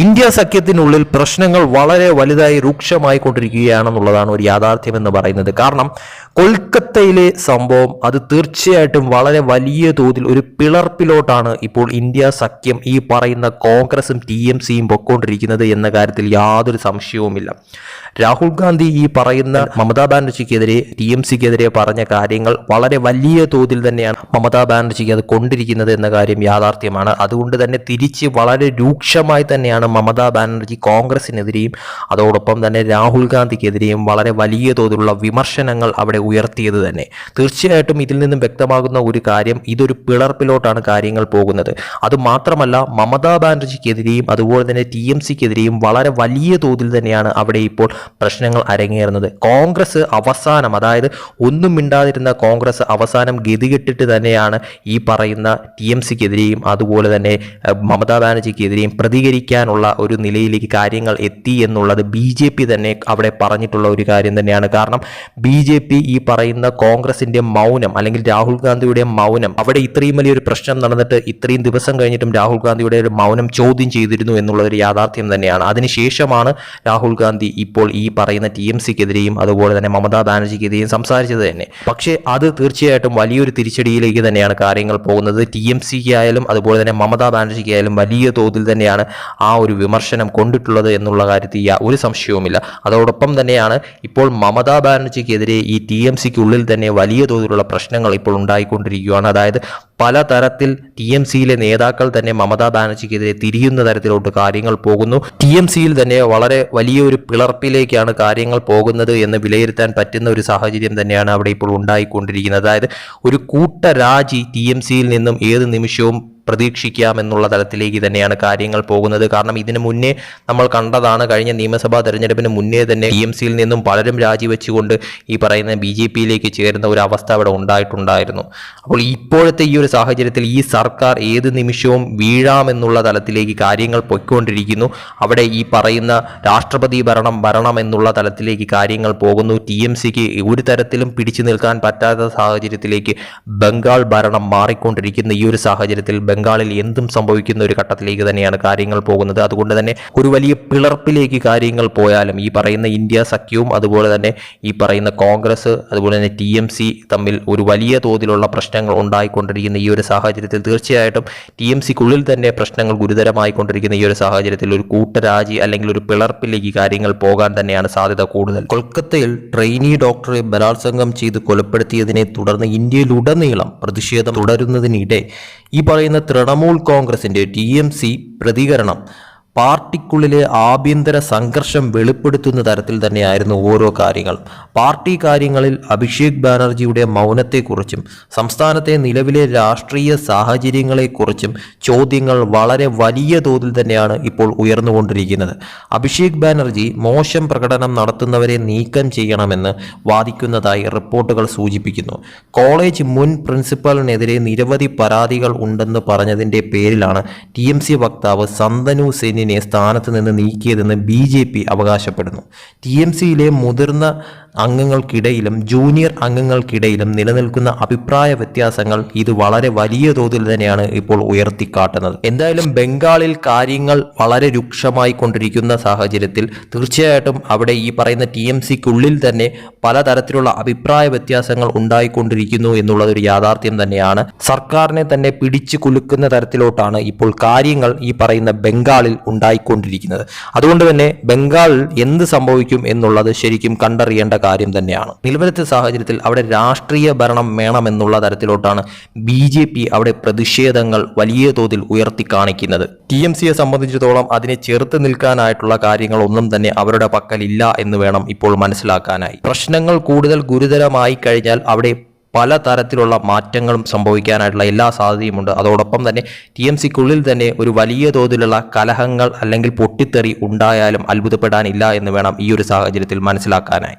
India സഖ്യത്തിനുള്ളിൽ പ്രശ്നങ്ങൾ വളരെ വലുതായി രൂക്ഷമായി കൊണ്ടിരിക്കുകയാണെന്നുള്ളതാണ് ഒരു യാഥാർത്ഥ്യം എന്ന് പറയുന്നത്. കാരണം കൊൽക്കത്തയിലെ സംഭവം അത് തീർച്ചയായിട്ടും വളരെ വലിയ തോതിൽ ഒരു പിളർപ്പിലോട്ടാണ് ഇപ്പോൾ ഇന്ത്യ സഖ്യം ഈ പറയുന്ന കോൺഗ്രസും ടി എം സിയും പൊക്കോണ്ടിരിക്കുന്നത് എന്ന കാര്യത്തിൽ യാതൊരു സംശയവുമില്ല. രാഹുൽ ഗാന്ധി ഈ പറയുന്ന മമതാ ബാനർജിക്കെതിരെ ടി എം സിക്കെതിരെ പറഞ്ഞ കാര്യങ്ങൾ വളരെ വലിയ തോതിൽ തന്നെയാണ് മമതാ ബാനർജിക്ക് അത് കൊണ്ടിരിക്കുന്നത് എന്ന കാര്യം യാഥാർത്ഥ്യമാണ്. അതുകൊണ്ട് തന്നെ തിരിച്ച് വളരെ രൂക്ഷമായി തന്നെയാണ് മമതാ ബാനർജി കോൺഗ്രസിനെതിരെയും അതോടൊപ്പം തന്നെ രാഹുൽ ഗാന്ധിക്കെതിരെയും വളരെ വലിയ തോതിലുള്ള വിമർശനങ്ങൾ അവിടെ ഉയർത്തിയത് തന്നെ. തീർച്ചയായിട്ടും ഇതിൽ നിന്നും വ്യക്തമാകുന്ന ഒരു കാര്യം ഇതൊരു പിളർപ്പിലോട്ടാണ് കാര്യങ്ങൾ പോകുന്നത്. അതുമാത്രമല്ല മമതാ ബാനർജിക്കെതിരെയും അതുപോലെ തന്നെ ടി എം സിക്കെതിരെയും വളരെ വലിയ തോതിൽ തന്നെയാണ് അവിടെ ഇപ്പോൾ പ്രശ്നങ്ങൾ അരങ്ങേറുന്നത്. കോൺഗ്രസ് അവസാനം അതായത് ഒന്നും മിണ്ടാതിരുന്ന കോൺഗ്രസ് അവസാനം ഗതികെട്ടിട്ട് തന്നെയാണ് ഈ പറയുന്ന ടി എം സിക്കെതിരെയും അതുപോലെ തന്നെ മമതാ ബാനർജിക്കെതിരെയും പ്രതികരിക്കാനുള്ള ഒരു നിലയിലേക്ക് കാര്യങ്ങൾ എത്തി എന്നുള്ളത് ബി ജെ പി തന്നെ അവിടെ പറഞ്ഞിട്ടുള്ള ഒരു കാര്യം തന്നെയാണ്. കാരണം ബി ജെ പി ഈ പറയുന്ന കോൺഗ്രസിന്റെ മൗനം അല്ലെങ്കിൽ രാഹുൽ ഗാന്ധിയുടെ മൗനം അവിടെ ഇത്രയും വലിയൊരു പ്രശ്നം നടന്നിട്ട് ഇത്രയും ദിവസം കഴിഞ്ഞിട്ടും രാഹുൽ ഗാന്ധിയുടെ ഒരു മൗനം ചോദ്യം ചെയ്തിരുന്നു എന്നുള്ളൊരു യാഥാർത്ഥ്യം തന്നെയാണ്. അതിനുശേഷമാണ് രാഹുൽ ഗാന്ധി ഇപ്പോൾ ഈ പറയുന്ന ടി എം സിക്കെതിരെയും അതുപോലെ തന്നെ മമതാ ബാനർജിക്കെതിരെയും സംസാരിച്ചത് തന്നെ. പക്ഷേ അത് തീർച്ചയായിട്ടും വലിയൊരു തിരിച്ചടിയിലേക്ക് തന്നെയാണ് കാര്യങ്ങൾ പോകുന്നത്. ടി എം സിക്ക് ആയാലും അതുപോലെ തന്നെ മമതാ ബാനർജിക്ക് ആയാലും വലിയ തോതിൽ തന്നെയാണ് ആ ഒരു വിമർശനം കൊണ്ടിട്ടുള്ളത് എന്നുള്ള കാര്യത്തിൽ ഒരു സംശയവുമില്ല. അതോടൊപ്പം തന്നെയാണ് ഇപ്പോൾ മമതാ ബാനർജിക്കെതിരെ ഈ ടി എം സിക്കുള്ളിൽ തന്നെ വലിയ തോതിലുള്ള പ്രശ്നങ്ങൾ ഇപ്പോൾ ഉണ്ടായിക്കൊണ്ടിരിക്കുകയാണ്. അതായത് പലതരത്തിൽ ടി എം സിയിലെ നേതാക്കൾ തന്നെ മമതാ ബാനർജിക്കെതിരെ തിരിയുന്ന തരത്തിലോട്ട് കാര്യങ്ങൾ പോകുന്നു. ടി എം സിയിൽ തന്നെ വളരെ വലിയൊരു പിളർപ്പിലേക്കാണ് കാര്യങ്ങൾ പോകുന്നത് എന്ന് വിലയിരുത്താൻ പറ്റുന്ന ഒരു സാഹചര്യം തന്നെയാണ് അവിടെ ഇപ്പോൾ ഉണ്ടായിക്കൊണ്ടിരിക്കുന്നത്. അതായത് ഒരു കൂട്ടരാജി ടി എം സിയിൽ നിന്നും ഏത് നിമിഷവും പ്രതീക്ഷിക്കാം എന്നുള്ള തലത്തിലേക്ക് തന്നെയാണ് കാര്യങ്ങൾ പോകുന്നത്. കാരണം ഇതിനു മുന്നേ നമ്മൾ കണ്ടതാണ് കഴിഞ്ഞ നിയമസഭാ തെരഞ്ഞെടുപ്പിന് മുന്നേ തന്നെ ടി എം സിയിൽ നിന്നും പലരും രാജിവെച്ചുകൊണ്ട് ഈ പറയുന്ന ബി ജെ പിയിലേക്ക് ചേരുന്ന ഒരു അവസ്ഥ അവിടെ ഉണ്ടായിട്ടുണ്ടായിരുന്നു. അപ്പോൾ ഇപ്പോഴത്തെ ഈ ഒരു സാഹചര്യത്തിൽ ഈ സർക്കാർ ഏത് നിമിഷവും വീഴാമെന്നുള്ള തലത്തിലേക്ക് കാര്യങ്ങൾ പൊയ്ക്കൊണ്ടിരിക്കുന്നു. അവിടെ ഈ പറയുന്ന രാഷ്ട്രപതി ഭരണം വരണം എന്നുള്ള തലത്തിലേക്ക് കാര്യങ്ങൾ പോകുന്നു. ടി എം സിക്ക് ഒരു തരത്തിലും പിടിച്ചു നിൽക്കാൻ പറ്റാത്ത സാഹചര്യത്തിലേക്ക് ബംഗാൾ ഭരണം മാറിക്കൊണ്ടിരിക്കുന്ന ഈ ഒരു സാഹചര്യത്തിൽ ബംഗാളിൽ എന്തും സംഭവിക്കുന്ന ഒരു ഘട്ടത്തിലേക്ക് തന്നെയാണ് കാര്യങ്ങൾ പോകുന്നത്. അതുകൊണ്ട് തന്നെ ഒരു വലിയ പിളർപ്പിലേക്ക് കാര്യങ്ങൾ പോയാലും ഈ പറയുന്ന ഇന്ത്യ സഖ്യവും അതുപോലെ തന്നെ ഈ പറയുന്ന കോൺഗ്രസ് അതുപോലെ തന്നെ ടി എം സി തമ്മിൽ ഒരു വലിയ തോതിലുള്ള പ്രശ്നങ്ങൾ ഉണ്ടായിക്കൊണ്ടിരിക്കുന്ന ഈ ഒരു സാഹചര്യത്തിൽ തീർച്ചയായിട്ടും ടി എം സിക്കുള്ളിൽ തന്നെ പ്രശ്നങ്ങൾ ഗുരുതരമായിക്കൊണ്ടിരിക്കുന്ന ഈ ഒരു സാഹചര്യത്തിൽ ഒരു കൂട്ടരാജി അല്ലെങ്കിൽ ഒരു പിളർപ്പിലേക്ക് കാര്യങ്ങൾ പോകാൻ തന്നെയാണ് സാധ്യത കൂടുതൽ. കൊൽക്കത്തയിൽ ട്രെയിനി ഡോക്ടറെ ബലാത്സംഗം ചെയ്ത് കൊലപ്പെടുത്തിയതിനെ തുടർന്ന് ഇന്ത്യയിലുടനീളം പ്രതിഷേധം തുടരുന്നതിനിടെ ഈ പറയുന്ന തൃണമൂൽ കോൺഗ്രസിന്റെ ടി പ്രതികരണം പാർട്ടിക്കുള്ളിലെ ആഭ്യന്തര സംഘർഷം വെളിപ്പെടുത്തുന്ന തരത്തിൽ തന്നെയായിരുന്നു ഓരോ കാര്യങ്ങൾ. പാർട്ടി കാര്യങ്ങളിൽ അഭിഷേക് ബാനർജിയുടെ മൗനത്തെക്കുറിച്ചും സംസ്ഥാനത്തെ നിലവിലെ രാഷ്ട്രീയ സാഹചര്യങ്ങളെക്കുറിച്ചും ചോദ്യങ്ങൾ വളരെ വലിയ തോതിൽ തന്നെയാണ് ഇപ്പോൾ ഉയർന്നുകൊണ്ടിരിക്കുന്നത്. അഭിഷേക് ബാനർജി മോശം പ്രകടനം നടത്തുന്നവരെ നീക്കം ചെയ്യണമെന്ന് വാദിക്കുന്നതായി റിപ്പോർട്ടുകൾ സൂചിപ്പിക്കുന്നു. കോളേജ് മുൻ പ്രിൻസിപ്പലിനെതിരെ നിരവധി പരാതികൾ ഉണ്ടെന്ന് പറഞ്ഞതിന്റെ പേരിലാണ് ടി വക്താവ് സന്തനു സെന്നിനെ സ്ഥാനത്ത് നിന്ന് നീക്കിയതെന്ന് ബി ജെ പി അവകാശപ്പെടുന്നു. ടി എം സിയിലെ മുതിർന്ന അംഗങ്ങൾക്കിടയിലും ജൂനിയർ അംഗങ്ങൾക്കിടയിലും നിലനിൽക്കുന്ന അഭിപ്രായ വ്യത്യാസങ്ങൾ ഇത് വളരെ വലിയ തോതിൽ തന്നെയാണ് ഇപ്പോൾ ഉയർത്തിക്കാട്ടുന്നത്. എന്തായാലും ബംഗാളിൽ കാര്യങ്ങൾ വളരെ രൂക്ഷമായി കൊണ്ടിരിക്കുന്ന സാഹചര്യത്തിൽ തീർച്ചയായിട്ടും അവിടെ ഈ പറയുന്ന ടി എം സിക്കുള്ളിൽ തന്നെ പലതരത്തിലുള്ള അഭിപ്രായ വ്യത്യാസങ്ങൾ ഉണ്ടായിക്കൊണ്ടിരിക്കുന്നു എന്നുള്ളത് ഒരു യാഥാർത്ഥ്യം തന്നെയാണ്. സർക്കാരിനെ തന്നെ പിടിച്ചു കുലുക്കുന്ന തരത്തിലോട്ടാണ് ഇപ്പോൾ കാര്യങ്ങൾ ഈ പറയുന്ന ബംഗാളിൽ ഉണ്ടായിക്കൊണ്ടിരിക്കുന്നത്. അതുകൊണ്ട് തന്നെ ബംഗാളിൽ എന്ത് സംഭവിക്കും എന്നുള്ളത് ശരിക്കും കണ്ടറിയേണ്ട കാര്യം തന്നെയാണ്. നിലവിലത്തെ സാഹചര്യത്തിൽ അവിടെ രാഷ്ട്രീയ ഭരണം വേണമെന്നുള്ള തരത്തിലോട്ടാണ് ബി ജെ പി അവിടെ പ്രതിഷേധങ്ങൾ വലിയ തോതിൽ ഉയർത്തി കാണിക്കുന്നത്. ടി എം സിയെ സംബന്ധിച്ചിടത്തോളം അതിനെ ചെറുത്ത് നിൽക്കാനായിട്ടുള്ള കാര്യങ്ങൾ ഒന്നും തന്നെ അവരുടെ പക്കലില്ല എന്ന് വേണം ഇപ്പോൾ മനസ്സിലാക്കാനായി. പ്രശ്നങ്ങൾ കൂടുതൽ ഗുരുതരമായി കഴിഞ്ഞാൽ അവിടെ പല തരത്തിലുള്ള മാറ്റങ്ങളും സംഭവിക്കാനായിട്ടുള്ള എല്ലാ സാധ്യതയുമുണ്ട്. അതോടൊപ്പം തന്നെ ടി എം സിക്കുള്ളിൽ തന്നെ ഒരു വലിയ തോതിലുള്ള കലഹങ്ങൾ അല്ലെങ്കിൽ പൊട്ടിത്തെറി ഉണ്ടായാലും അത്ഭുതപ്പെടാനില്ല എന്ന് വേണം ഈ ഒരു സാഹചര്യത്തിൽ മനസ്സിലാക്കാനായി.